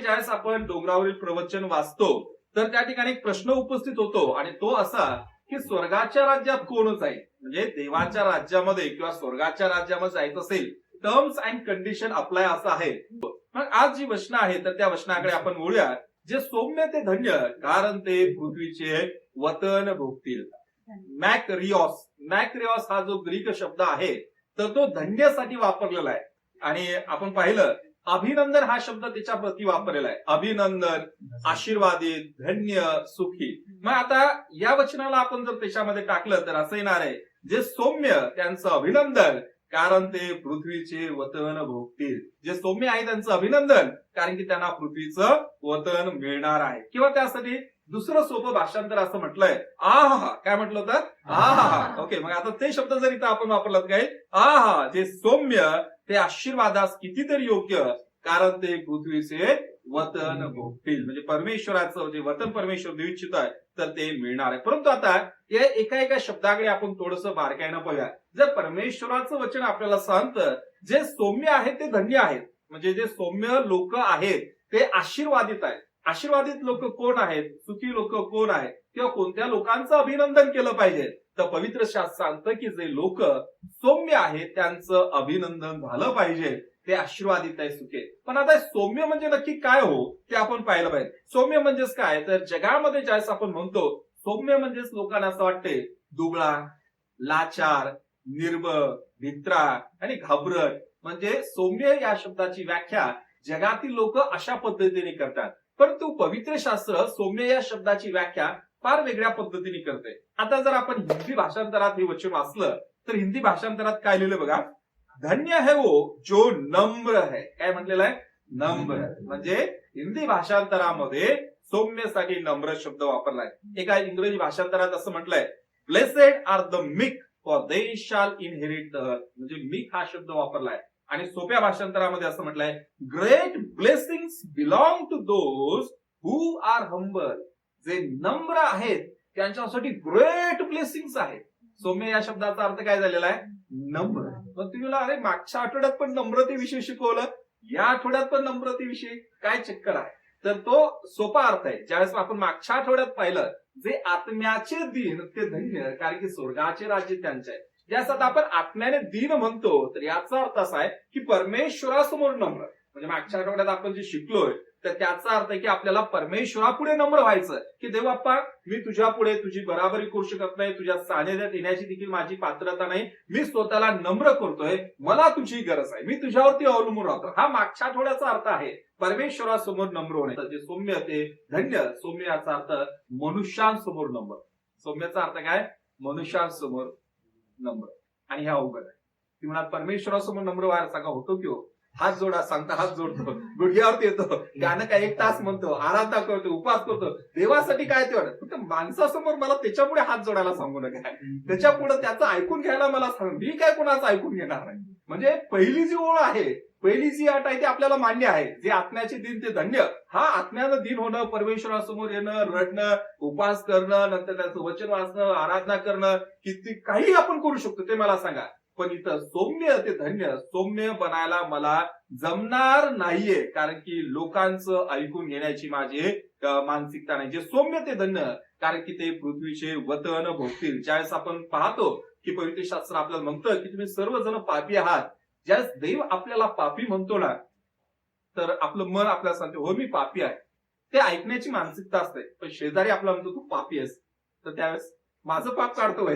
ज्यावेळेस आपण डोंगरावरील प्रवचन वाचतो तर त्या ठिकाणी एक प्रश्न उपस्थित होतो आणि तो असा की स्वर्गाच्या राज्यात कोणच आहे म्हणजे देवाच्या राज्यामध्ये किंवा स्वर्गाच्या राज्यामध्ये जायचं असेल टर्म्स अँड कंडिशन अप्लाय असं आहे. मग आज जी वचनं आहे तर त्या वचनाकडे आपण बोलूया जे सौम्य ते धन्य कारण ते पृथ्वीचे वतन भोगतील. मॅक रिओस मॅक रिओस हा जो ग्रीक शब्द आहे तर तो धन्यसाठी वापरलेला आहे. आणि आपण पाहिलं अभिनंदन हा शब्द त्याच्या प्रती वापरलेला आहे. अभिनंदन आशीर्वादित धन्य सुखी. मग आता या वचनाला आपण जर त्याच्यामध्ये टाकलं तर असं येणार आहे जे सौम्य त्यांचं अभिनंदन कारण ते पृथ्वीचे वतन भोगतील. जे सौम्य आहे त्यांचं अभिनंदन कारण की त्यांना पृथ्वीचं वतन मिळणार आहे. किंवा त्यासाठी दुसरं सोपं भाषांतर असं म्हटलंय आहा काय म्हटलं होतं? आहा ओके मग आता ते शब्द जर इथं आपण वापरलात काय आहा जे सौम्य ते आशीर्वादास कितीतरी योग्य कारण ते पृथ्वीचे वतन भोगतील. म्हणजे परमेश्वराचं जे वतन परमेश्वर देऊ इच्छित आहे तर ते मिळणार आहे. परंतु आता या एका एका शब्दाकडे आपण थोडस बारकाईनं पाहूया जर परमेश्वराचं वचन आपल्याला सांगतं जे सौम्य आहेत ते धन्य आहेत. म्हणजे जे सौम्य लोक आहेत ते आशीर्वादित आहेत. आशीर्वादित लोक कोण आहेत? सुखी लोक कोण आहेत? किंवा कोणत्या लोकांचं अभिनंदन केलं पाहिजे? तर पवित्र शास्त्र सांगतं की जे लोक सौम्य आहेत त्यांचं अभिनंदन झालं पाहिजे ते आशीर्वादित आहे सुखे पण आता सौम्य म्हणजे नक्की काय हो? ते आपण पाहिलं पाहिजे. सौम्य म्हणजेच काय? तर जगामध्ये ज्यावेळेस आपण म्हणतो सौम्य म्हणजेच लोकांना असं वाटते दुबळा लाचार निर्बळ भित्रा आणि घाबरट. म्हणजे सौम्य या शब्दाची व्याख्या जगातील लोक अशा पद्धतीने करतात. परंतु पवित्र शास्त्र सौम्य या शब्दाची व्याख्या फार वेगळ्या पद्धतीने करते. आता जर आपण हिंदी भाषांतरात हे वचन वाचलं तर हिंदी भाषांतरात काय लिहिलं बघा? धन्य है वो जो नम्र है. काय म्हटलेलं आहे? नम्र म्हणजे हिंदी भाषांतरामध्ये सौम्यसाठी नम्र शब्द वापरलाय. एका इंग्रजी भाषांतरात असं म्हटलंय blessed are the meek for they shall inherit the म्हणजे मिक हा शब्द वापरलाय. आणि सोप्या भाषांतरामध्ये असं म्हटलंय great blessing belong to those who are humble जे नम्र आहेत त्यांच्यासाठी ग्रेट ब्लेसिंग आहेत. सौम्य या शब्दाचा अर्थ काय झालेला आहे? नम्र. मग तुम्ही अरे मागच्या आठवड्यात पण नम्रतेविषयी शिकवलं या आठवड्यात पण नम्रतेविषयी काय चक्कर आहे? तर तो सोपा अर्थ आहे. ज्यावेळेस आपण मागच्या आठवड्यात पाहिलं जे आत्म्याचे दिन ते धन्य कारण की स्वर्गाचे राज्य त्यांचे आहे. ज्यास आपण आत्म्याने दिन म्हणतो तर याचा अर्थ असा आहे की परमेश्वरासमोर नम्र. म्हणजे मागच्या आठवड्यात आपण जे शिकलोय तर त्याचा अर्थ की आपल्याला परमेश्वरापुढे नम्र व्हायचं की देव बाप्पा मी तुझ्या पुढे तुझी बराबरी करू शकत नाही तुझ्या सानिध्यात येण्याची देखील माझी पात्रता नाही. मी स्वतःला नम्र करतोय मला तुझी गरज आहे. मी तुझ्यावरती अवलंबून राहतो. हा मागच्या आठवड्याचा अर्थ आहे. परमेश्वरासमोर नम्र होणे जे सौम्य ते धन्य सौम्य याचा अर्थ मनुष्यांसमोर नम्र. सौम्याचा अर्थ काय? मनुष्यांसमोर नम्र. आणि ह्या अवघड आहे. ती म्हणा परमेश्वरासमोर नम्र व्हायला सांगा होतो की हो? हात जोडा सांगता हात जोडतो. गुडघ्यावरती येतो. गाणं काय एक तास म्हणतो आराधना करतो उपास करतो. देवासाठी काय ते वाटत? फक्त माणसासमोर मला त्याच्यापुढे हात जोडायला सांगू नका. त्याच्या पुढे त्याचं ऐकून घ्यायला मला सांग. मी काय कोणाचं ऐकून घेणार नाही? म्हणजे पहिली जी ओळ आहे पहिली जी अट आहे ती आपल्याला मान्य आहे. जे आत्म्याचे दिन ते धन्य. हा आत्म्याचं दिन होणं परमेश्वरासमोर येणं रडणं उपास करणं नंतर त्याचं वचन वाचणं आराधना करणं किती काही आपण करू शकतो ते मला सांगा. पण इथं सौम्य ते धन्य सौम्य बनायला मला जमणार नाहीये. कारण की लोकांचं ऐकून घेण्याची माझी मानसिकता नाही. जे सौम्य ते धन्य. कारण की ते पृथ्वीचे वतन भोगतील. ज्यावेळेस आपण पाहतो की पवित्र शास्त्र आपल्याला म्हणतं की तुम्ही सर्वजण पापी आहात. ज्यावेळेस देव आपल्याला पापी म्हणतो ना तर आपलं मन आपल्याला सांगते हो मी पापी आहे. ते ऐकण्याची मानसिकता असते. पण शेजारी आपला म्हणतो तू पापी आहेस. तर त्यावेळेस माझं पाप काढतोय.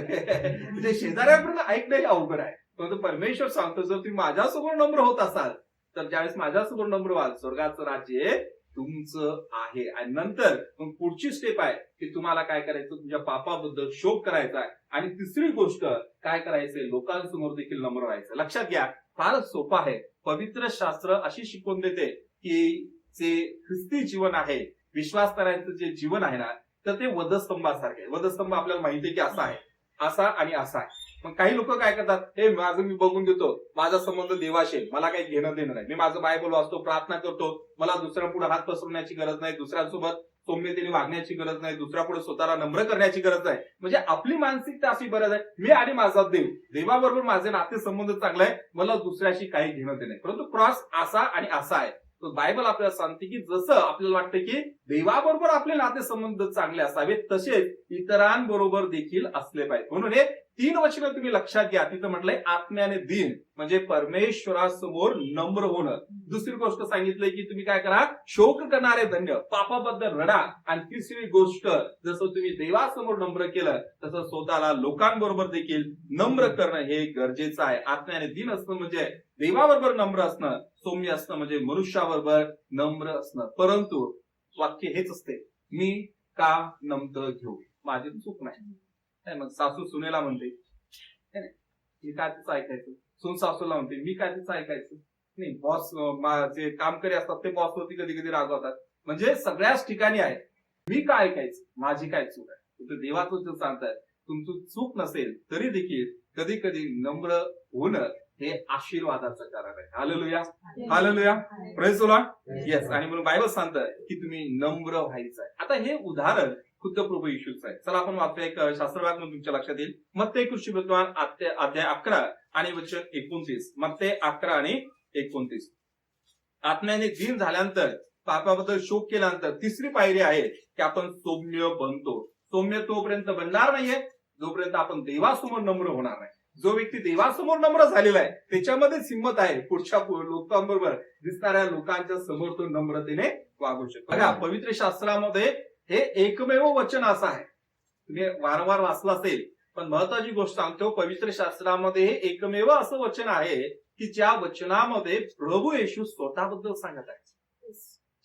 म्हणजे शेजाऱ्यापर्यंत ऐकणं हे अवघड आहे. परंतु परमेश्वर सांगतो जर तुम्ही माझ्यासमोर नम्र होत असाल तर ज्यावेळेस माझ्यासमोर नम्र व्हाल स्वर्गाचं राज्य तुमचं आहे. आणि नंतर मग पुढची स्टेप आहे की तुम्हाला काय करायचं? तुमच्या पापाबद्दल शोक करायचा आहे. आणि तिसरी गोष्ट काय करायचंय? लोकांसमोर देखील नम्र व्हायचं. लक्षात घ्या फारच सोपं आहे. पवित्र शास्त्र अशी शिकवून देते की जे ख्रिस्ती जीवन आहे विश्वास करायचं जे जीवन आहे ना तर ते वधस्तंभासारखे आहे वधस्तंभ आपल्याला माहिती आहे की असा आहे असा आणि असा आहे. मग काही लोक काय करतात हे माझं मी बघून घेतो. माझा संबंध देवाशी मला काही घेणं देणं नाही. मी माझं बायबल वाचतो प्रार्थना करतो. मला दुसऱ्या पुढे हात पसरवण्याची गरज नाही. दुसऱ्यांसोबत सौम्यतेने वागण्याची गरज नाही. दुसऱ्या पुढे स्वतःला नम्र करण्याची गरज नाही. म्हणजे आपली मानसिकता अशी बरं आहे. मी आणि माझा देव देवाबरोबर माझे नाते संबंध चांगले आहे मला दुसऱ्याशी काही घेणं देणं परंतु क्रॉस असा आणि असा आहे. तर बायबल आपल्याला सांगते की जसं आपल्याला वाटतं की देवाबरोबर आपले नातेसंबंध चांगले असावेत तसेच इतरांबरोबर देखील असले पाहिजे म्हणून हे तीन वचन तुम्ही लक्षात घ्या. तिथं म्हटलंय आत्म्याने दिन. म्हणजे परमेश्वरासमोर नम्र होणं. दुसरी गोष्ट सांगितलंय की तुम्ही काय करा? शोक करणारे धन्य. पापाबद्दल रडा. आणि तिसरी गोष्ट जसं तुम्ही देवासमोर नम्र केलं तसं स्वतःला लोकांबरोबर देखील नम्र करणं हे गरजेचं आहे. आत्म्याने दिन असणं म्हणजे देवाबरोबर नम्र असणं सौम्य असणं म्हणजे मनुष्याबरोबर नम्र असणं. परंतु वाक्य हेच असते मी का नमत घेऊ? माझी चूक नाही. काय मग सासू सुनेला म्हणते. मी काय तिचं ऐकायचं? सून सासूला म्हणते मी काय तिचं ऐकायचं? नाही बॉस जे कामकरी असतात ते बॉस वरती कधी कधी रागवतात. म्हणजे सगळ्याच ठिकाणी आहे. मी काय ऐकायचं? माझी काय चूक आहे? तर देवाचं जे सांगताय तुमची चूक नसेल तरी देखील कधी कधी नम्र होणं हे आशीर्वादाचं कारण आहे. हालेलुया हालेलुया प्रेस येस आणि म्हणून बायबल सांगतं की तुम्ही नम्र व्हायचं आहे. आता हे उदाहरण खुद्द प्रभू येशूच आहे चला आपण वाचूया एक शास्त्रभाग म्हणून तुमच्या लक्षात येईल. मग ते कृषी विद्वान अध्याय अकरा आणि वचन एकोणतीस. मग ते अकरा आणि एकोणतीस. आत्म्याने दिन झाल्यानंतर पापाबद्दल शोक केल्यानंतर तिसरी पायरी आहे की आपण सौम्य बनतो. सौम्य तोपर्यंत बनणार नाहीये जोपर्यंत आपण देवासमोर नम्र होणार नाही. जो व्यक्ती देवासमोर नम्र झालेला आहे त्याच्यामध्येच हिंमत आहे. पुढच्या लोकांबरोबर दिसणाऱ्या लोकांच्या समोर तो नम्रतेने वागू शकतो. बघा पवित्र शास्त्रामध्ये हे एकमेव वचन असं आहे. तुम्ही वारंवार वाचलं असेल पण महत्वाची गोष्ट सांगतो पवित्र शास्त्रामध्ये हे एकमेव असं वचन आहे की ज्या वचनामध्ये प्रभू येशू स्वतःबद्दल सांगत आहे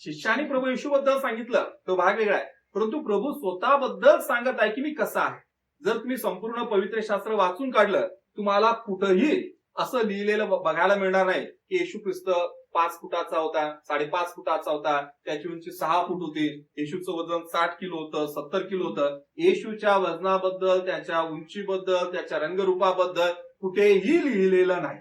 शिष्याने प्रभू येशू बद्दल सांगितलं तो भाग वेगळा आहे. परंतु प्रभू स्वतःबद्दल सांगत आहे की मी कसा आहे? जर तुम्ही संपूर्ण पवित्र शास्त्र वाचून काढलं तुम्हाला कुठंही असं लिहिलेलं बघायला मिळणार नाही की येशू ख्रिस्त पाच फुटाचा होता साडेपाच फुटाचा होता. त्याची उंची सहा फूट होती. येशूचं वजन साठ किलो होतं सत्तर किलो होतं. येशूच्या वजनाबद्दल त्याच्या उंचीबद्दल त्याच्या रंगरूपाबद्दल कुठेही लिहिलेलं नाही.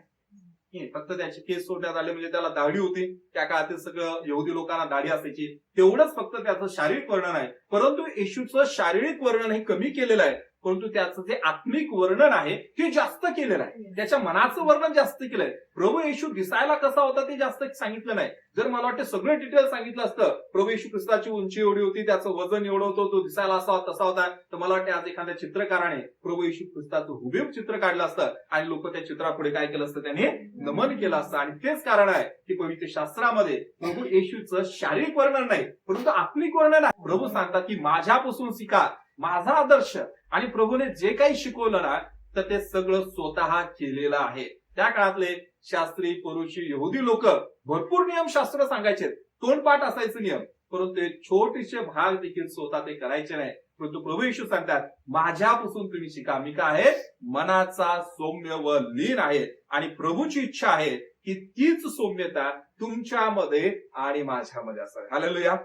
फक्त त्याचे केस सोडण्यात आले म्हणजे त्याला दाढी होती. त्या काळातील सगळं यहुदी लोकांना दाढी असायची. तेवढंच फक्त त्याचं शारीरिक वर्णन आहे. परंतु येशूचं शारीरिक वर्णन हे कमी केलेलं आहे. परंतु त्याचं जे आत्मिक वर्णन आहे ते जास्त केलेलं आहे त्याच्या मनाचं वर्णन जास्त केलंय. प्रभू येशू दिसायला कसा होता ते जास्त सांगितलं नाही. जर मला वाटतं सगळं डिटेल सांगितलं असतं प्रभू येशू ख्रिस्ताची उंची एवढी होती त्याचं वजन एवढं होतं तो दिसायला असा होता, तसा होता. तर मला वाटतं आज एखाद्या चित्रकाराने प्रभू येशू ख्रिस्ताचं हुबेब चित्र काढलं असतं आणि लोक त्या चित्रापुढे काय केलं असतं त्याने नमन केलं असतं. आणि तेच कारण आहे की पवित्र शास्त्रामध्ये प्रभू येशूचं शारीरिक वर्णन नाही परंतु आत्मिक वर्णन आहे. प्रभू सांगतात की माझ्यापासून शिका माझा आदर्श. आणि प्रभूने जे काही शिकवलं ना तर ते सगळं स्वतः केलेलं आहे. त्या काळातले शास्त्री पुरुषी यहुदी लोक भरपूर नियम शास्त्र सांगायचे. तोंडपाठ असायचे नियम. परंतु ते छोटेसे भाग देखील स्वतः ते करायचे नाही. परंतु प्रभू येशू सांगतात माझ्यापासून तुम्ही शिका. मी काय आहे? मनाचा सौम्य व लीन आहे. आणि प्रभूची इच्छा आहे की तीच सौम्यता तुमच्यामध्ये आणि माझ्यामध्ये असावी. हालेलुया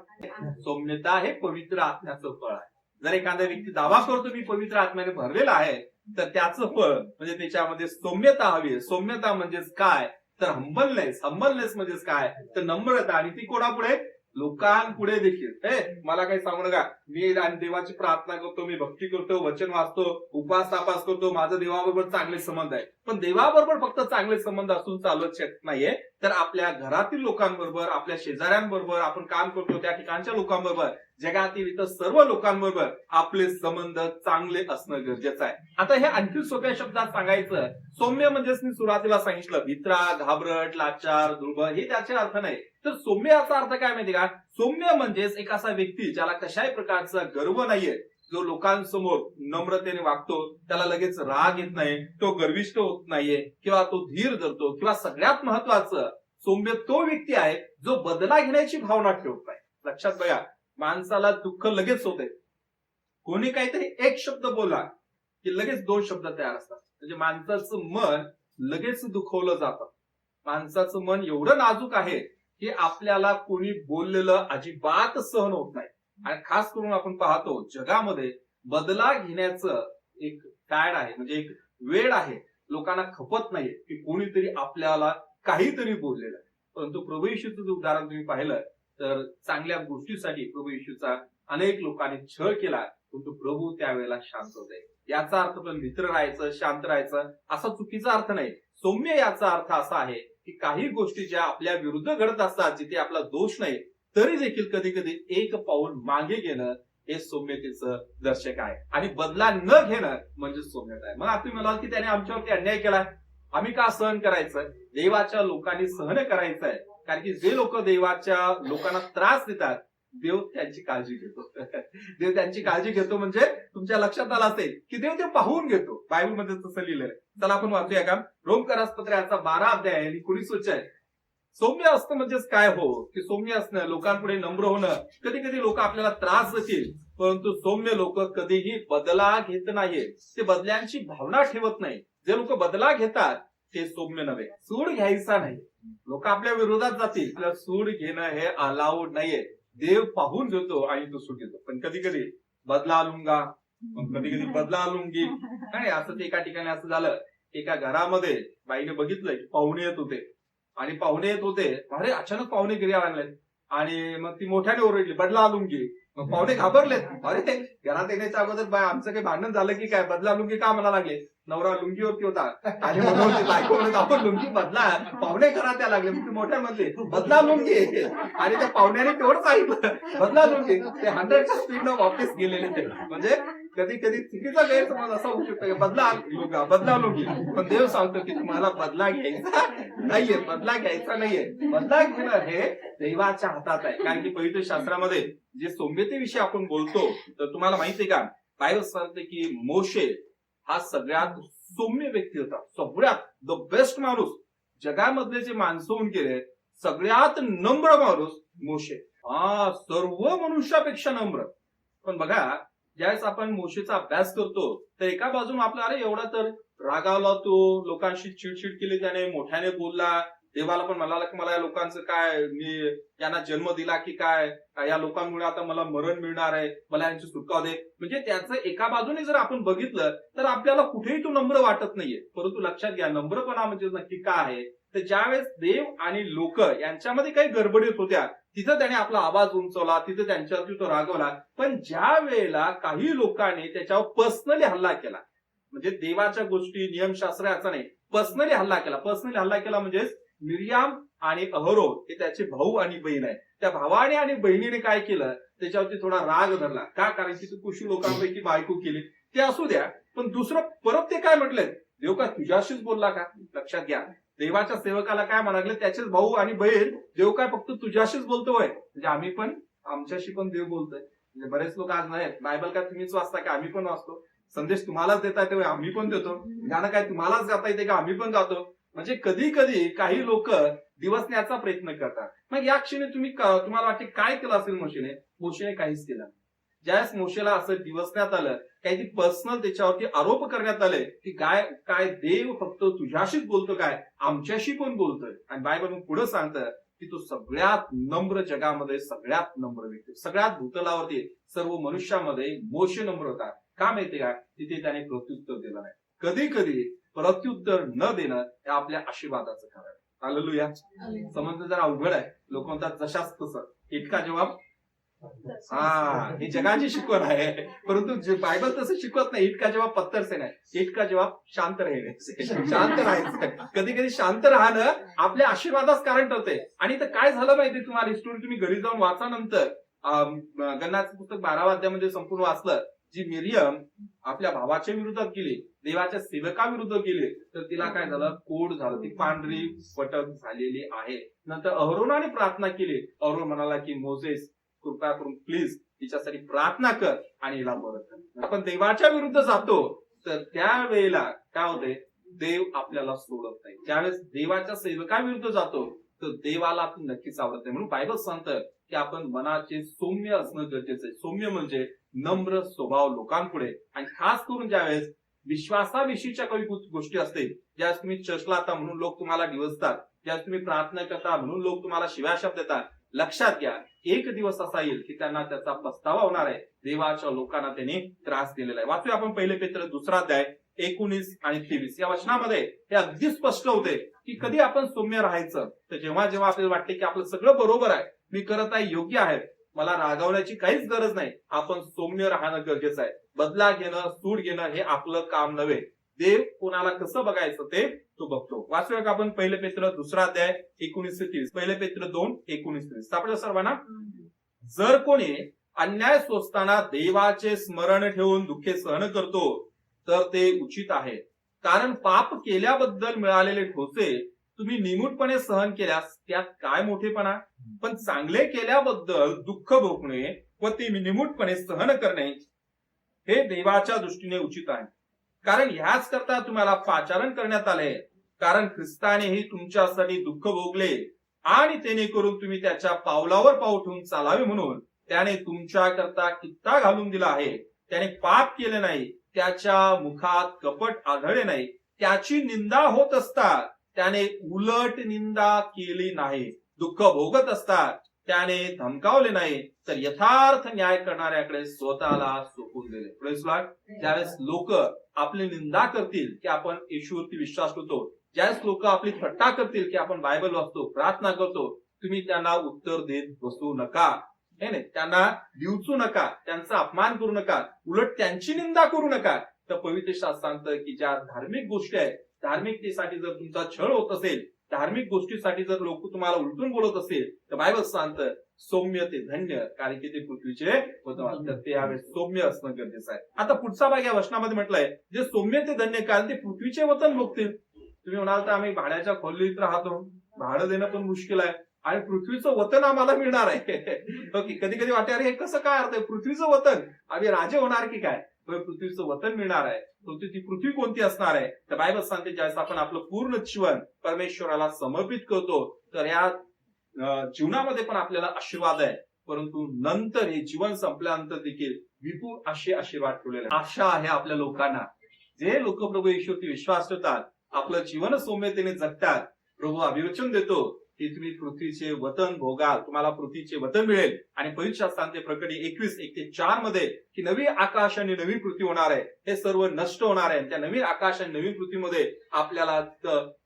सौम्यता हे पवित्र आत्म्याचं फळ आहे. जर एखादा व्यक्ती दावा करतो मी पवित्र आत्म्याने भरलेला आहे तर त्याचं फळ म्हणजे त्याच्यामध्ये सौम्यता हवी आहे. सौम्यता म्हणजेच काय? तर हंबलनेस हंबलनेस म्हणजेच काय? तर नम्रता. आणि ती कोणापुढे? लोकांपुढे देखील. हे मला काही सांगू नका. मी आणि देवाची प्रार्थना करतो मी भक्ती करतो वचन वाचतो उपास तापास करतो. माझं देवाबरोबर चांगले संबंध आहे. पण देवाबरोबर फक्त चांगले संबंध असून चालत शकत नाहीये. तर आपल्या घरातील लोकांबरोबर आपल्या शेजाऱ्यांबरोबर आपण काम करतो त्या ठिकाणच्या लोकांबरोबर. जगातील इतर सर्व लोकांबरोबर आपले संबंध चांगले असणं गरजेचं आहे. आता हे आणखी सोप्या शब्दात सांगायचं सौम्य म्हणजेच मी सुरुवातीला सांगितलं भित्रा घाबरट लाचार दुर्बळ हे त्याचे अर्थ नाही. तर सौम्य याचा अर्थ काय माहिती का? सौम्य म्हणजेच एक असा व्यक्ती ज्याला कशाही प्रकारचा गर्व नाहीये. जो लोकांसमोर नम्रतेने वागतो त्याला लगेच राग येत नाही तो गर्विष्ट होत नाहीये किंवा तो धीर धरतो किंवा सगळ्यात महत्वाचं सौम्य तो व्यक्ती आहे जो बदला घेण्याची भावना ठेवत नाही. लक्षात बघा माणसाला दुःख लगेच होते कोणी काहीतरी एक शब्द बोला की लगेच दोन शब्द तयार असतात. म्हणजे माणसाचं मन लगेच दुखवलं जातं. माणसाचं मन एवढं नाजूक आहे की आपल्याला कोणी बोललेलं अजिबात सहन होत नाही. आणि खास करून आपण पाहतो जगामध्ये बदला घेण्याचं एक फॅड आहे म्हणजे एक वेळ आहे. लोकांना खपत नाहीये की कोणीतरी आपल्याला काहीतरी बोललेलं आहे. परंतु प्रभू येशूचं उदाहरण तुम्ही पाहिलं तर चांगल्या गोष्टीसाठी प्रभू येशूचा अनेक लोकांनी छळ केला परंतु प्रभू त्यावेळेला शांत होते. याचा अर्थ पण मित्र राहायचं शांत राहायचं असा चुकीचा अर्थ नाही. सौम्य याचा अर्थ असा आहे की काही गोष्टी ज्या आपल्या विरुद्ध घडत असतात जिथे आपला दोष नाही तरी देखील कधी कधी एक पाऊल मागे घेणं हे सौम्यतेचं दर्शक आहे. आणि बदला न घेणं म्हणजे सौम्यता आहे. मग तुम्ही म्हणाल की त्याने आमच्यावरती अन्याय केला? आम्ही का सहन करायचं? देवाच्या लोकांनी सहन करायचं आहे कारण की जे लोक देवाच्या लोकांना त्रास देतात देव त्यांची काळजी घेतो. देव त्यांची काळजी घेतो म्हणजे तुमच्या लक्षात आलं असेल की देव ते पाहून घेतो. बायबलमध्ये तसं लिहिलंय. चला आपण वाचूया का? रोमकरासपत्राचा बारा अध्याय आणि एकोणीस आहे सौम्य असतं म्हणजेच काय हो? की सौम्य असणं लोकांपुढे नम्र होणं कधी कधी लोक आपल्याला त्रास देतील परंतु सौम्य लोक कधीही बदला घेत नाहीये ते बदल्यांची भावना ठेवत नाही जे लोक बदला घेतात ते सौम्य नव्हे. सूड घ्यायचा नाही. लोक आपल्या विरोधात जातील. आपल्याला सूड घेणं हे अलाउड नाहीये. देव पाहून घेतो आणि तो सूड घेतो. पण कधी कधी बदला लुंगा कधी कधी बदला लुंगी नाही असं ते एका ठिकाणी असं झालं. एका घरामध्ये बाईने बघितलंय की पाहुणे येत होते. आणि पाहुणे येत होते. अरे अचानक पाहुणे घरी आणले आणि मग ती मोठ्याने ओरडली बदला लुंगी पाहुणे घाबरलेत. अरे घरात येण्याच्या अगोदर बाय आमचं काही भांडण झालं की काय? बदला लुंगी का म्हणा लागले? नवरा लुंगीवरती होता. आणि बायको म्हणत आपण लुंगी बदला. पाहुणे घरात या लागले. मग मोठ्या म्हणले बदला लुंगी. आणि त्या पाहुण्याने तेवढं सांगितलं? बदला लुंगी. ते हंड्रेडच्या स्पीडनं वापस गेलेले ते. म्हणजे कधी कधी चुकीचा गैरसमज असा होऊ शकतो की बदला लुंगा बदला लोक पण देव सांगतो की तुम्हाला बदला घ्यायचा नाहीये बदला घ्यायचा नाहीये. बदला घेणं हे देवाच्या हातात आहे. कारण की पवित्र शास्त्रामध्ये जे सौम्यतेविषयी आपण बोलतो तर तुम्हाला माहितीये का? बायबल सांगते की मोशे हा सगळ्यात सौम्य व्यक्ती होता. सगळ्यात द बेस्ट माणूस. जगामधले जे माणसं होऊन गेले सगळ्यात नम्र माणूस मोशे. हा सर्व मनुष्यापेक्षा नम्र. पण बघा ज्यावेळेस आपण मोशीचा अभ्यास करतो तर एका बाजून आपला अरे एवढा तर रागावला तो लोकांशी चिडचिड केली त्याने मोठ्याने बोलला देवाला पण म्हणाला की मला या लोकांचं काय मी यांना जन्म दिला की काय या लोकांमुळे आता मला मरण मिळणार आहे मला यांची सुटका दे. म्हणजे त्याचं एका बाजूने जर आपण बघितलं तर आपल्याला कुठेही तो नम्र वाटत नाहीये. परंतु लक्षात घ्या नम्रपणा म्हणजे नक्की काय आहे? तर ज्यावेळेस देव आणि लोक यांच्यामध्ये काही गडबडीत होत्या तिथं त्याने आपला आवाज उंचवला तिथं त्यांच्यावरती तो रागवला. पण ज्या वेळेला काही लोकांनी त्याच्यावर पर्सनली हल्ला केला म्हणजे देवाच्या गोष्टी नियमशास्त्र याचा नाही पर्सनली हल्ला केला. पर्सनली हल्ला केला म्हणजेच मिरियाम आणि अहरो हे त्याचे भाऊ आणि बहीण आहे त्या भावाने आणि बहिणीने काय केलं त्याच्यावरती थोडा राग धरला. का? कारण की तू कुशी लोकांपैकी बायको केली. ते असू द्या पण दुसरं परत ते काय म्हटलंय देव का तुझ्याशीच बोलला का? लक्षात घ्या. देवाच्या सेवकाला काय म्हणाले त्याचेच भाऊ आणि बहीण देव काय फक्त तुझ्याशीच बोलतोय म्हणजे आम्ही पण आमच्याशी पण देव बोलतोय. म्हणजे बरेच लोक आज नाही बायबल काय तुम्हीच वाचता का? आम्ही पण वाचतो. संदेश तुम्हालाच देता येते आम्ही पण देतो. ज्ञान काय तुम्हालाच जाता येते का? आम्ही पण जातो. म्हणजे कधी कधी काही लोक दिवसण्याचा प्रयत्न करतात. मग या क्षणी तुम्ही तुम्हाला वाटते काय केलं असेल मोशेने? मोशेने काहीच केलं ज्यावेळेस मोशेला असं दिवसण्यात आलं काही पर्सनल त्याच्यावरती आरोप करण्यात आले की काय काय देव फक्त तुझ्याशीच बोलतो काय? आमच्याशी पण बोलतोय? आणि बायबल मग पुढे सांगतं की तो सगळ्यात नम्र जगामध्ये सगळ्यात नम्र व्यक्ती सगळ्यात भूतलावरती सर्व मनुष्यामध्ये मोशे नम्र होता. का माहितीये का? तिथे त्याने प्रत्युत्तर दिलं नाही. कधी कधी प्रत्युत्तर न देणं हे आपल्या आशीर्वादाचं कारण आहे. हालेलुया समजणं जरा अवघड आहे. लोक म्हणतात जशाच तसं. इतका जबाब हा ही जगाची शिकवण आहे. परंतु बायबल तसं शिकवत नाही इतका जेव्हा पत्तर से नाही इतका जेव्हा शांत राहिले. शांत राहायचं. कधी कधी शांत राहणं आपल्या आशीर्वादाच कारण ठरते आणि तर काय झालं माहिती तुम्हाला? स्टोरी तुम्ही घरी जाऊन वाचा नंतर. गन्नाचं पुस्तक बारावा अध्यामध्ये संपूर्ण वाचलं. जी मिरियम आपल्या भावाच्या विरोधात गेली देवाच्या सेवका विरुद्ध गेली तर तिला काय झालं? कोड झालं. ती पांढरी पटक झालेली आहे. नंतर अहरोनाने प्रार्थना केली. अहरोन म्हणाला की मोजेस कृपया करून प्लीज तिच्यासाठी प्रार्थना कर आणि हिला बरं कर. आपण देवाच्या विरुद्ध जातो तर त्यावेळेला काय होते देव आपल्याला सोडत नाही. ज्यावेळेस देवाच्या सेवकाविरुद्ध जातो तर देवाला आपण नक्कीच आवडत नाही. म्हणून बायबल सांगतं की आपण मनाचे सौम्य असणं गरजेचं आहे. सौम्य म्हणजे नम्र स्वभाव लोकांपुढे. आणि खास करून ज्यावेळेस विश्वासाविषयीच्या काही गोष्टी असतील ज्यावेळेस तुम्ही चर्चला आता म्हणून लोक तुम्हाला दिवसतात ज्यावेळेस तुम्ही प्रार्थना करता म्हणून लोक तुम्हाला शिव्या शब्द देतात लक्षात घ्या एक दिवस असा येईल की त्यांना त्याचा पस्तावा होणार आहे. देवाच्या लोकांना त्यांनी त्रास दिलेला आहे. वाचूया आपण पहिले पेत्र दुसरा अध्याय एकोणीस आणि तेवीस. या वचनामध्ये हे अगदी स्पष्ट होते की कधी आपण सौम्य राहायचं तर जेव्हा जेव्हा आपल्याला वाटते की आपलं सगळं बरोबर आहे मी करत आहे योग्य आहे मला रागवण्याची काहीच गरज नाही. आपण सौम्य राहणं गरजेचं आहे. बदला घेणं सूड घेणं हे आपलं काम नव्हे. देव कोणाला कसं बघायचं ते तो बघतो. वाचूया का आपण पहिले पेत्र दुसरा अध्याय एकोणीस ते तीस. पहिले पेत्र दोन एकोणीस तीस. सापडलं सर्वांना? जर कोणी अन्याय सोसताना देवाचे स्मरण ठेवून दुःखे सहन करतो तर ते उचित आहे. कारण पाप केल्याबद्दल मिळालेले ठोसे तुम्ही निमूटपणे सहन केल्यास त्यात काय मोठेपणा? पण चांगले केल्याबद्दल दुःख भोगणे व ते निमूटपणे सहन करणे हे देवाच्या दृष्टीने उचित आहे. कारण ह्याच करता तुम्हाला पाचारण करण्यात आले कारण ख्रिस्तानेही तुमच्यासाठी दुःख भोगले आणि तेने करून तुम्ही त्याच्या पावलावर पाऊल ठेवून चालावे म्हणून त्याने तुमच्या करता कित्ता घालून दिला आहे. त्याने पाप केले नाही त्याच्या मुखात कपट आढळले नाही त्याची निंदा होत असता त्याने उलट निंदा केली नाही दुःख भोगत असतात त्याने धमकावले नाही तर यथार्थ न्याय करणाऱ्याकडे स्वतःला सोपून दिले. ज्यावेळेस लोक आपली निंदा करतील की आपण येशूवरती विश्वास ठेवतो ज्यावेळेस लोक आपली थट्टा करतील की आपण बायबल वाचतो प्रार्थना करतो तुम्ही त्यांना उत्तर देत बसू नका. त्यांना दिवचू नका त्यांचा अपमान करू नका उलट त्यांची निंदा करू नका. तर पवित्र शास्त्र सांगतं की ज्या धार्मिक गोष्टी आहेत धार्मिकतेसाठी जर तुमचा छळ होत असेल धार्मिक गोष्टीसाठी जर लोक तुम्हाला उलटून बोलत असेल तर बायबल सांगतं सौम्य ते धन्य कारण की ते पृथ्वीचे तर ते यावेळेस सौम्य असणं गरजेचं आहे. आता पुढचा भाग या वचनामध्ये म्हटलंय जे सौम्य ते धन्य कारण ते पृथ्वीचे वतन भोगतील तुम्ही म्हणाल तर आम्ही भाड्याच्या खोलीत राहतो. भाडं देणं पण मुश्किल आहे. आणि पृथ्वीचं वतन आम्हाला मिळणार आहे. हो ओके कधी कधी वाटते अरे हे कसं काय अर्थ आहे? पृथ्वीचं वतन आम्ही राजे होणार की काय? पृथ्वीचं वतन मिळणार आहे. पृथ्वी ती पृथ्वी कोणती असणार आहे? तर बायबल सांगते ज्यावेळेस आपण आपलं पूर्ण जीवन परमेश्वराला समर्पित करतो तर या जीवनामध्ये पण आपल्याला आशीर्वाद आहे. परंतु नंतर हे जीवन संपल्यानंतर देखील विपुल असे आशीर्वाद ठेवलेले आशा आहे आपल्या लोकांना. जे लोक प्रभू येशूवरती विश्वास ठेवतात आपलं जीवन सौम्यतेने जगतात. प्रभू अभिवचन देतो की तुम्ही पृथ्वीचे वतन भोगाल तुम्हाला पृथ्वीचे वतन मिळेल. आणि परीक्षा सांगते प्रकटी एकवीस एक ते चारमध्ये की नवी आकाश आणि नवी पृथ्वी होणार आहे हे सर्व नष्ट होणार आहे. त्या नवीन आकाश आणि नवीन पृथ्वीमध्ये आपल्याला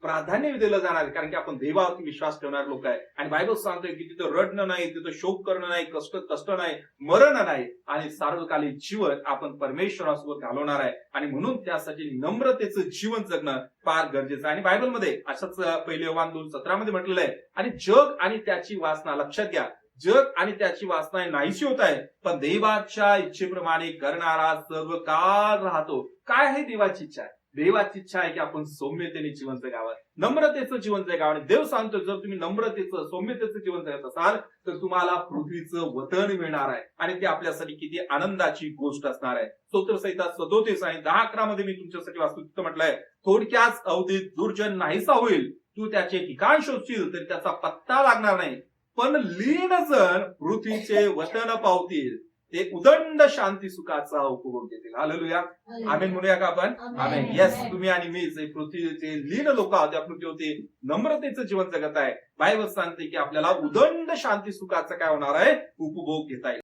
प्राधान्य दिलं जाणार आहे कारण की आपण देवावरती विश्वास ठेवणारे लोक आहे. आणि बायबल सांगतोय की तिथं रडणं नाही तिथं शोक करणं नाही कष्ट कष्ट नाही मरण नाही. आणि सार्वकालिक जीवन आपण परमेश्वरासोबत घालवणार आहे. आणि म्हणून त्यासाठी नम्रतेचं जीवन जगणं फार गरजेचं आहे. आणि बायबलमध्ये अशाच पहिले वान दोन सतरामध्ये म्हटलेलं आहे. आणि जग आणि त्याची वासना लक्षात घ्या. जग आणि त्याची वासना नाहीशी होत आहे. पण देवाच्या इच्छेप्रमाणे करणारा सर्व काळ राहतो. काय आहे देवाची इच्छा? आहे देवाची इच्छा आहे की आपण सौम्यतेने जीवन जगावं नम्रतेचं जीवन जगावं आणि देव सांगतो जर तुम्ही नम्रतेचं सौम्यतेचं जीवन जगत असाल तर तुम्हाला पृथ्वीचं वतन मिळणार आहे. आणि ते आपल्यासाठी किती आनंदाची गोष्ट असणार आहे. स्तोत्रसहिता सदोतीस आणि दहा अकरा मध्ये मी तुमच्यासाठी वास्तू म्हटलंय थोडक्याच अवधीत दुर्जन नाहीसा होईल. तू त्याचे ठिकाण शोधशील तर त्याचा पत्ता लागणार नाही. पण लीन जण पृथ्वीचे वतन पावतील ते उदंड शांती सुखाचा उपभोग घेतील. हालेलुया आमेन म्हणूया का आपण? आमेन येस तुम्ही आणि मी जे पृथ्वीचे लीन लोक आहोत त्या पृथ्वीवरती नम्रतेचं जीवन जगत आहे. बायबल सांगते की आपल्याला उदंड शांती सुखाचा काय होणार आहे? उपभोग घेता येईल.